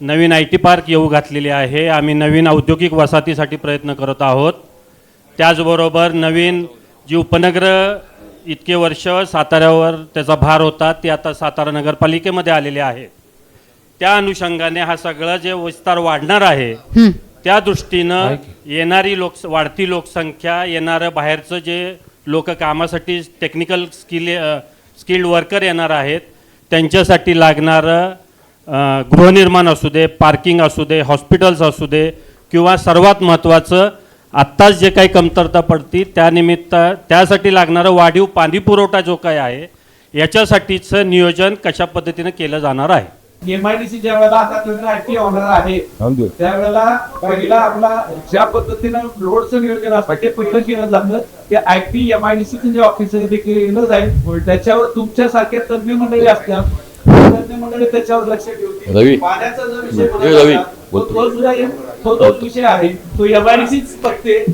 Naveen I T park येऊ घातलेली आहे. आम्ही नवीन औद्योगिक वसाहतीसाठी प्रयत्न करत आहोत. त्याचबरोबर नवीन जी उपनगरं इतके वर्ष साताऱ्यावर त्याचा भार होता ते आता सातारा नगरपालिकेमध्ये आलेले आहे. त्या अनुषंगाने हा सगळं जे विस्तार वाढणार आहे हं. त्या दृष्टीनं येणारी लोक वाढती लोकसंख्या येणारं बाहेरचं जे लोक कामासाठी टेक्निकल स्किल स्किल्ड वर्कर येणार आहेत त्यांच्यासाठी लागणारं गृहनिर्माण असू दे पार्किंग असू दे हॉस्पिटल्स असू दे किंवा सर्वात महत्त्वाचं आत्ताच जे काही कमतरता पडती त्यानिमित्त त्यासाठी लागणारं वाढीव पाणी पुरवठा जो काय आहे याच्यासाठीचं नियोजन कशा पद्धतीनं केलं जाणार आहे? एमआयडीसी ज्या वेळेला आता तुम्ही आयटी होणार आहे त्यावेळेला पहिला आपला ज्या पद्धतीनं लोडचं नियोजन असतं ते पहिलं केलं जातं ते आयटी एमआयडीसी जे ऑफिस आहे ते केलं जाईल. त्याच्यावर तुमच्यासारखे तज्ञ मंडळी असतात रवी. पाण्याचा जो विषय ए, बोलत रवी, होता, तो- तो सुद्धा एक- तो तोच विषय आहे. तो एमआयडीसीच बघते.